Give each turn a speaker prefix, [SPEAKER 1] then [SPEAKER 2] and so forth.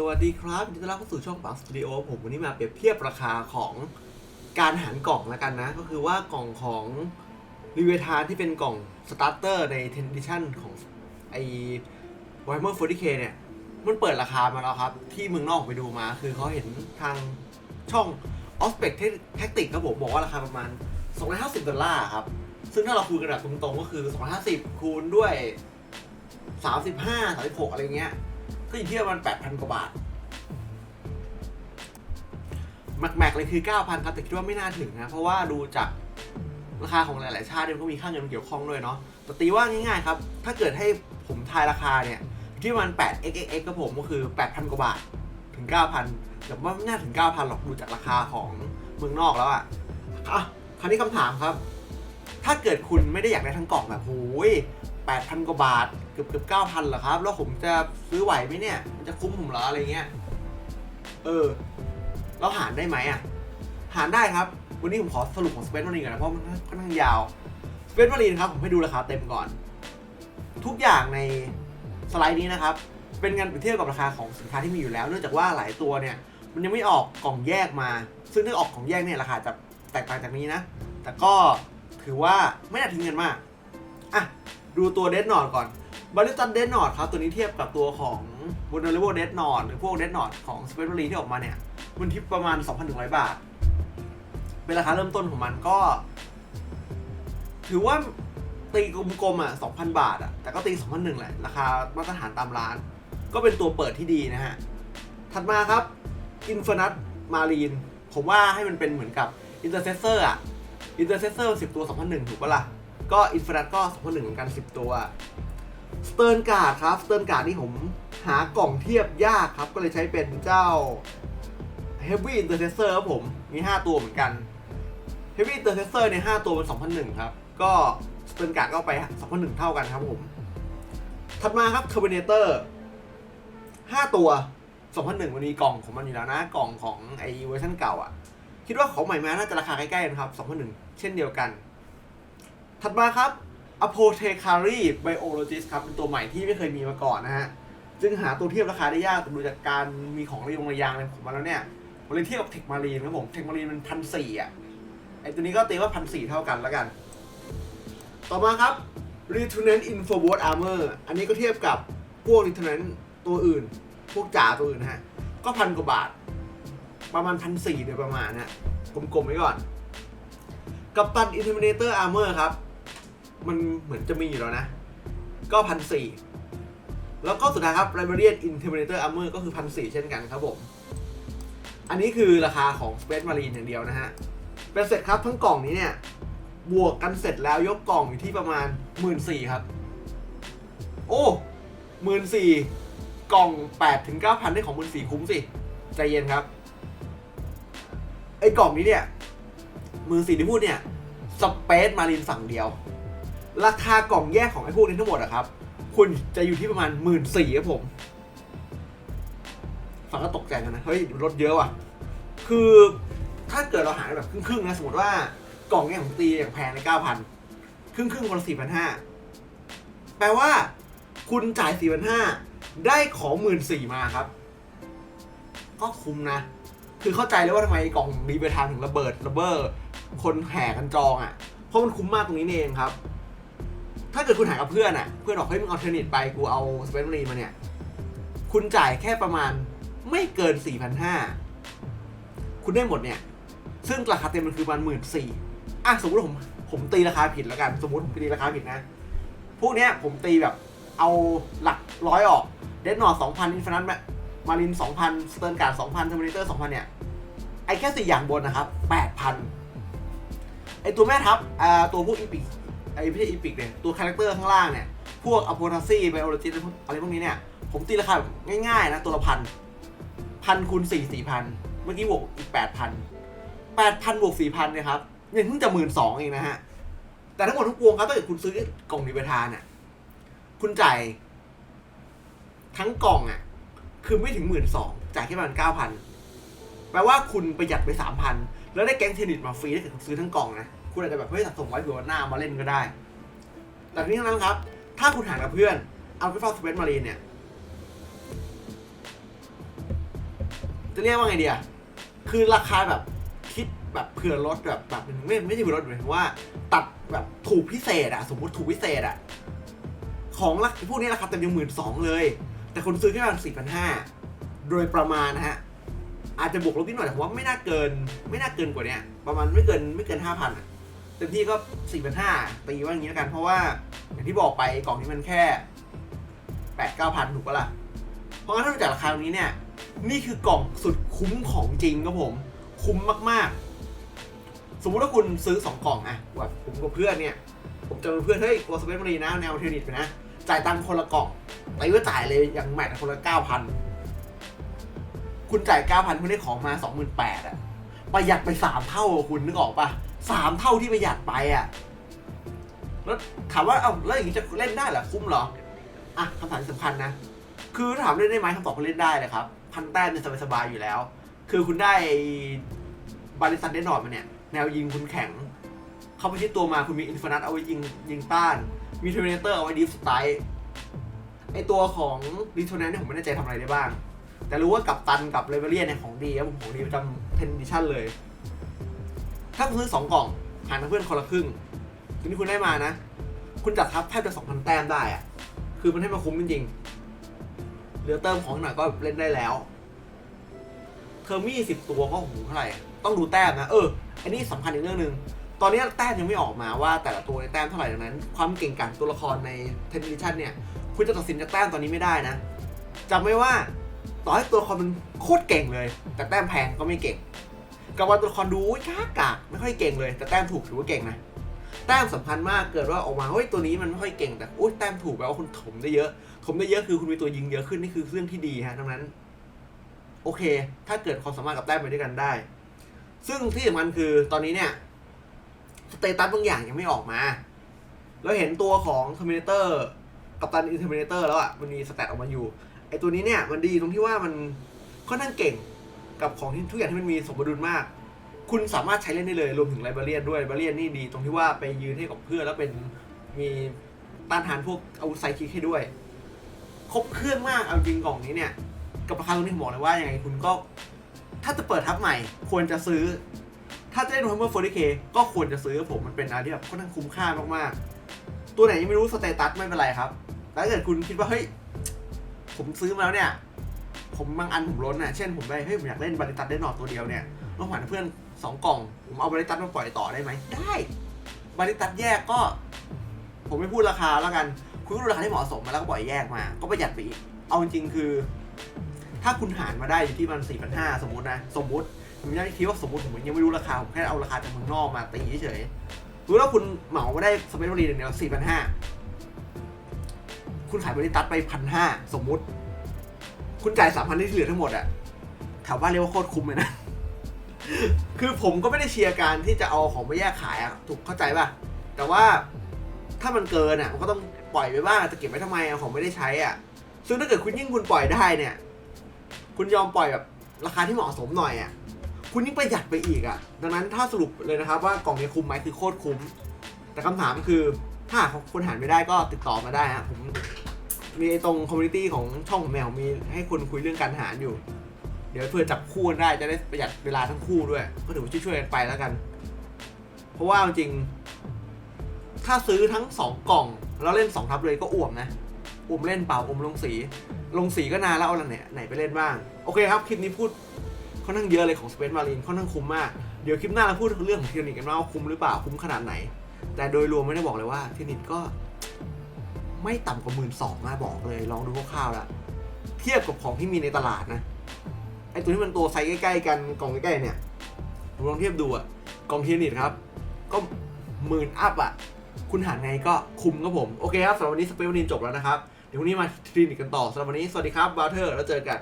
[SPEAKER 1] สวัสดีครับยินดีต้อนรับเข้าสู่ช่องปังสตูดิโอผมวันนี้มาเปรียบเทียบราคาของการหารกล่องแล้วกันนะ ก็คือว่ากล่องของรีเวทานที่เป็นกล่องสตาร์เตอร์ในเทนดิชั่นของไอ Warhammer 40k เคเนี่ย มันเปิดราคามาแล้วครับ ที่เมืองนอกไปดูมา คือเขาเห็นทางช่อง o s p e c Tactics ครับผมบอกว่าราคาประมาณ 250 ดอลลาร์ครับ ซึ่งถ้าเราคูณกันแบบตรงๆ ก็คือ 250 คูณด้วย 35 36 อะไรเงี้ย ก็อยู่ที่ประมาณ8,000กว่าบาทแม็กๆเลยคือ 9,000 ครับ แต่คิดว่าไม่น่าถึงนะ เพราะว่าดูจากราคาของหลาย ๆ ชาติเนี่ยมันก็มีค่าเงินเกี่ยวข้องด้วยเนาะแต่ตีว่าง่าย ๆ ครับ ถ้าเกิดให้ผมทายราคาเนี่ย ที่มาณ8 xxx ครับผมก็คือ 8,000 กว่าบาท ถึง 9,000แต่ว่าไม่น่าถึง 9,000 หรอกดูจากราคาของเมืองนอกแล้วอะอะคราวนี้คำถามครับ ถ้าเกิดคุณไม่ได้อยากได้ทั้งกล่องแบบโอ้ย 8,000 กว่าบาท เกือบเกือบ9,000เหรอครับ แล้วผมจะซื้อไหวไหมเนี่ย มันจะคุ้มผมเหรออะไรเงี้ย เออเราหารได้ไหมอะ หารได้ครับ วันนี้ผมขอสรุปของสเปนมารีนก่อนนะเพราะมันค่อนข้างยาวสเปนมารีนครับ ผมให้ดูราคาเต็มก่อน ทุกอย่างในสไลด์นี้นะครับ เป็นการเปรียบเทียบกับราคาของสินค้าที่มีอยู่แล้ว เนื่องจากว่าหลายตัวเนี่ย มันยังไม่ออกกล่องแยกมา ซึ่งถ้าออกกล่องแยกเนี่ยราคาจะแตกต่างจากนี้นะ แต่ก็ถือว่าไม่น่าทิ้งเงินมาก อะ ดูตัวเดดนอ t ก่อนบริษัทเดดนอ t ครับตัวนี้เทียบกับตัวของ v u l n e r a b l e Dead n o t หรือพวก Dead n o t ของ s p e c t r a l ที่ออกมาเนี่ย มันที่ประมาณ 2,100 บาท เป็นราคาเริ่มต้นของมันก็ ถือว่าตีกลมๆอะ 2,000 บาทอะ แต่ก็ตี 2,001แหละ ราคามาตรฐานตามร้าน ก็เป็นตัวเปิดที่ดีนะฮะ ถัดมาครับ Infinite Marine ผมว่าให้มันเป็นเหมือนกับ Intercessor อะ Intercessor 10ตัว 2,001 ถูกปะล่ะ ก็ Infinite ก็2,001เหมือนกัน 10 ตัว Stern Guard ครับ Stern Guard นี่ผมหากล่องเทียบยากครับ ก็เลยใช้เป็นเจ้า Heavy Intercessor ครับผม มี 5 ตัวเหมือนกัน Heavy Intercessor เนี่ย5ตัวเป็น2,001 ครับ ก็ Stern Guard ก็เอาไป 2,001 เท่ากันครับผม ถัดมาครับ Terminator 5 ตัว 2,001 มันมีกล่องของมันอยู่แล้วนะ กล่องของไอเวอร์ชันเก่าอะ คิดว่าของใหม่มาน่าจะราคาใกล้ๆกันครับ 2,001 เช่นเดียวกัน ถัดมาครับ Apothecary Biologist ครับ เป็นตัวใหม่ที่ไม่เคยมีมาก่อนนะฮะจึงหาตัวเทียบราคาได้ยากแต่ดูจากการมีของระยงระยางอะไรของมันแล้วเนี่ยผมเลยเทียบกับเทคมารีนครับผม เทคมารีนมันพันสี่อะ ไอตัวนี้ก็ตีว่าพันสี่เท่ากันแล้วกัน ต่อมาครับ Retunant Infobot Armor อันนี้ก็เทียบกับพวก Retunant ตัวอื่น พวกจ่าตัวอื่นนะฮะ ก็พันกว่าบาท ประมาณพันสี่โดยประมาณนะฮะ กลมๆไว้ก่อน กับตัน Intimidator Armor ครับ มันเหมือนจะมีอยู่แล้วนะ ก็พันสี่แล้วก็สุดท้ายครับ Librarian Intimidator Armor ก็คือพันสี่เช่นกันครับผม อันนี้คือราคาของ Space Marine อย่างเดียวนะฮะ เป็นเสร็จครับทั้งกล่องนี้เนี่ย บวกกันเสร็จแล้วยกกล่องอยู่ที่ประมาณหมื่นสี่ครับ โอ้หมื่นสี่กล่องแปดถึงเก้าพันได้ของหมื่นสี่คุ้มสิ ใจเย็นครับ ไอ้กล่องนี้เนี่ยหมื่นสี่ที่พูดเนี่ยสเปซมารินฝั่งเดียว ราคากล่องแยกของไอ้พวกนี้ทั้งหมดอะครับ คุณจะอยู่ที่ประมาณหมื่นสี่ครับผม ฟังก็ตกใจกันนะ เฮ้ยลดเยอะว่ะ คือถ้าเกิดเราหารแบบครึ่งๆนะ สมมติว่ากล่องเนี่ยผมตีอย่างแพงในเก้าพันครึ่งครึ่งคนละสี่พันห้าแปลว่าคุณจ่ายสี่พันห้าได้ของหมื่นสี่มาครับ ก็คุ้มนะ คือเข้าใจเลยว่าทำไมกล่องรีเบทานถึงระเบิดระเบ้อคนแห่กันจองอะ เพราะมันคุ้มมากตรงนี้เองครับ ถ้าเกิดคุณหากับเพื่อนอะ เพื่อนบอกเฮ้ยมึงเอาเทอร์นิตไปกูเอาสเปนรีมาเนี่ย คุณจ่ายแค่ประมาณไม่เกิน 4,500 คุณได้หมดเนี่ย ซึ่งราคาเต็มมันคือประมาณหมื่นสี่อะสมมติผมผมตีราคาผิดแล้วกัน สมมติผมตีราคาผิดนะ พวกเนี้ยผมตีแบบเอาหลักร้อยออก เดนนอร์สองพันอินฟินิตมารินสองพันสเตอร์การ์ดสองพันเทอร์มินเตอร์สองพันเนี่ย ไอ้แค่สี่อย่างบนนะครับแปดพันไอ้ตัวแม่ทัพอ่าตัวพวกอีพิก ไอ้ไม่ใช่อีพิกเนี่ยตัวคาแรคเตอร์ข้างล่างเนี่ย พวกอโพทาซี่ไบโอโลจีอะไรพวกนี้เนี่ย ผมตีราคาแบบง่ายๆ นะ ตัวละพันพันคูณสี่สี่พันเมื่อกี้บวกอีกแปดพันแปดพันบวกสี่พันเนี่ยครับยังเพิ่งจะหมื่นสองเองนะฮะ แต่ทั้งหมดทั้งวงครับถ้าเกิดคุณซื้อกล่องนิเวทานเนี่ยคุณจ่ายทั้งกล่องอะ คือไม่ถึงหมื่นสองจ่ายแค่ประมาณเก้าพันแปลว่าคุณประหยัดไปสามพันแล้วได้แก๊งเทนนิสมาฟรีถ้าเกิดคุณซื้อทั้งกล่องนะ คุณอาจจะแบบเฮ้ยสะสมไว้เผื่อวันหน้ามาเล่นก็ได้ แต่ทีนี้นั้นครับ ถ้าคุณหารกับเพื่อนเอาไปฟาสเปนมารีนเนี่ย จะเรียกว่าไงเดีอะคือราคาแบบคิดแบบเผื่อลดแบบแบบไม่ไม่ใช่เผื่อลดหมายถึงว่า ตัดแบบถูกพิเศษอะสมมติถูกพิเศษอะของราพวกนี้ราคาเต็มยังหมื่นสองเลย แต่คนซื้อแค่ประมาณสี่พันห้าโดยประมาณนะฮะ อาจจะบวกลบนิดหน่อยแต่ผมว่าไม่น่าเกิน ไม่น่าเกินกว่าเนี้ยประมาณไม่เกินไม่เกินห้าพัน เต็มที่ก็สี่พันห้าตีว่าอย่างนี้แล้วกัน เพราะว่าอย่างที่บอกไปกล่องนี้มันแค่แปดเก้าพันถูกปะล่ะ เพราะงั้นถ้าดูจากราคาตรงนี้เนี่ย นี่คือกล่องสุดคุ้มของจริงครับผม คุ้มมากๆ สมมุติว่าคุณซื้อสองกล่องอะแบบผมกับเพื่อนเนี่ย ผมเจอเพื่อนเฮ้ยตัวสเปซมารีนะแนวเทนนิสไปนะ จ่ายตังค์คนละกล่องไปว่าจ่ายเลยอย่างแมทคนละเก้าพันคุณจ่ายเก้าพันคุณได้ของมาสองหมื่นแปดอะประหยัดไปสามเท่าอะคุณนึกออกปะ สามเท่าที่ประหยัดไปอะ แล้วถามว่าเอาแล้วอย่างนี้จะเล่นได้เหรอคุ้มเหรอ อะคำถามสำคัญนะ คือถามเล่นได้ไหมคำตอบก็เล่นได้เลยครับ พันแต้มเนี่ยสบายๆอยู่แล้ว คือคุณได้บาริสันเดนนอร์มาเนี่ย แนวยิงคุณแข็ง เข้าไปที่ตัวมาคุณมีอินฟ n นัทเอาไว้ยิงยิงต้าน มีเทอร์มินเตอร์เอาไว้ดีฟสไตล์ไอตัวของดิโทนันเนี่ยผมไม่แน่ใจทำอะไรได้บ้าง แต่รู้ว่ากับตันกับเลเวเลียนเนี่ยของดีครับผมของดีประจำเทนดิชั่นเลย ถ้าคุณซื้อสองกล่องหารกับเพื่อนคนละครึ่งทีนี้คุณได้มานะ คุณจัดทับแทบจะสองพันแต้มได้อะคือมันให้มาคุ้มจริงๆเหลือเติมของหน่อยก็เล่นได้แล้ว เทอร์มี่สิบตัวก็โอ้โหเท่าไหร่ ต้องดูแต้มนะ เออ อันนี้สำคัญอีกเรื่องหนึ่ง ตอนนี้แต้มยังไม่ออกมาว่าแต่ละตัวในแต้มเท่าไหร่ดังนั้น ความเก่งกาจตัวละครในเทนนิชันเนี่ย คุณจะตัดสินจากแต้มตอนนี้ไม่ได้นะจำไว้ว่าต่อให้ตัวละครมันโคตรเก่งเลย แต่แต้มแพงก็ไม่เก่ง กับว่าตัวละครดูกากากไม่ค่อยเก่งเลย แต่แต้มถูกถือว่าเก่งนะแต้มสำคัญมากเกิดว่าออกมาเฮ้ยตัวนี้มันไม่ค่อยเก่งแต่อุ้ยแต้มถูกแปลว่าคุณถมได้เยอะถมได้เยอะคือคุณมีตัวยิงเยอะขึ้นนี่คือเรื่องที่ดีฮะดังนั้น โอเค ถ้าเกิดความสามารถกับแต้มไปด้วยกันได้ ซึ่งที่สำคัญคือตอนนี้เนี่ยสเตตัสบางอย่างยังไม่ออกมาเราเห็นตัวของ Terminator กับตันอินเทอร์มินเตอร์แล้วอะมันมีสแตทออกมาอยู่ไอตัวนี้เนี่ยมันดีตรงที่ว่ามันค่อนข้างเก่ง กับของที่ทุกอย่างที่มันมีสมดุลมาก คุณสามารถใช้เล่นได้เลยรวมถึงไลบราเรียนด้วยไลบราเรียนนี่ดี ตรงที่ว่าไปยืนให้กับเพื่อนแล้วเป็นมีต้านทานพวกอาวุธไซคิกให้ด้วย ครบเครื่องมากเอาจริงกล่องนี้เนี่ย กับราคาตรงนี้ผมบอกเลยว่ายังไงคุณก็ ถ้าจะเปิดทับใหม่ ควรจะซื้อ ถ้าจะได้ดูฮัมเมอร์ 4K ก็ควรจะซื้อผมมันเป็นอะไรที่แบบค่อนข้างคุ้มค่ามากๆตัวไหนยังไม่รู้สเตตัสไม่เป็นไรครับแต่ถ้าเกิดคุณคิดว่าเฮ้ยผมซื้อมาแล้วเนี่ย ผมบางอันผมล้นอะ เช่นผมไปเฮ้ยผมอยากเล่นบาริตัสได้หนอดตัวเดียวเนี่ยต้องหาเพื่อนสองกล่อง ผมเอาบาริตัสมาปล่อยต่อได้ไหม ได้บาริตัสแยกก็ ผมไม่พูดราคาแล้วกัน คุณก็ดูราคาที่เหมาะสมมาแล้วก็ปล่อยแยกมา ก็ประหยัดไปอีก เอาจริงๆคือ ถ้าคุณหารมาได้อยู่ที่มันสี่พันห้าสมมตินะ สมมติผมยังคิดว่าสมมติผมยังไม่รู้ราคาผมแค่เอาราคาจากเมืองนอกมาตีเฉยๆรู้แล้วคุณเหมามาได้สเปซบรีเดียวสี่พันห้าคุณขายบริตัสไปพันห้าสมมุติ คุณจ่ายสามพันที่เหลือทั้งหมดอะถามว่าเรียกว่าโคตรคุ้มเลยนะ คือผมก็ไม่ได้เชียร์การที่จะเอาของไปแยกขายอะถูกเข้าใจป่ะ แต่ว่าถ้ามันเกินอะมันก็ต้องปล่อยไปบ้างจะเก็บไว้ทำไมอะของไม่ได้ใช้อะซึ่งถ้าเกิดคุณยิ่งคุณปล่อยได้เนี่ย คุณยอมปล่อยแบบราคาที่เหมาะสมหน่อยอะคุณยิ่งประหยัดไปอีกอะดังนั้นถ้าสรุปเลยนะครับว่ากล่องนี้คุ้มไหมคือโคตรคุ้ม แต่คำถามคือถ้าหากคนหารไม่ได้ก็ติดต่อมาได้ฮะผม มีไอ้ตรงคอมมูนิตี้ของช่องของแมวมีให้คุณคุยเรื่องการหารอยู่ เดี๋ยวเพื่อจับคู่กันได้จะได้ประหยัดเวลาทั้งคู่ด้วย ก็ถือว่าช่วยๆกันไปแล้วกัน เพราะว่าจริง ถ้าซื้อทั้งสองกล่อง แล้วเล่นสองทับเลยก็อ่วมนะอ่วมเล่นเปล่าอ่วมลงสี ลงสีก็นานแล้วเอาละไหนไหนไปเล่นบ้าง โอเคครับคลิปนี้พูดค่อนข้างเยอะเลยของ Space Marine ค่อนข้างคุ้มมาก เดี๋ยวคลิปหน้าเราพูดเรื่องของเทคนิคกันว่าคุ้มหรือเปล่าคุ้มขนาดไหน แต่โดยรวมไม่ได้บอกเลยว่าเทคนิคก็ ไม่ต่ำกว่าหมื่นสองนะบอกเลยลองดูคร่าวๆแล้วเทียบกับของที่มีในตลาดนะไอตัวที่มันตัวไซส์ใกล้ๆกันกล่องใกล้ๆเนี่ยลองเทียบดูอะกล่องเทคนิตครับ ก็หมื่นอัพอะคุณหารไงก็คุ้มครับผม โอเคครับสำหรับวันนี้สเปซวันนี้จบแล้วนะครับ เดี๋ยววันนี้มาคลินิกกันต่อสำหรับวันนี้สวัสดีครับบาร์เทอร์แล้วเจอกัน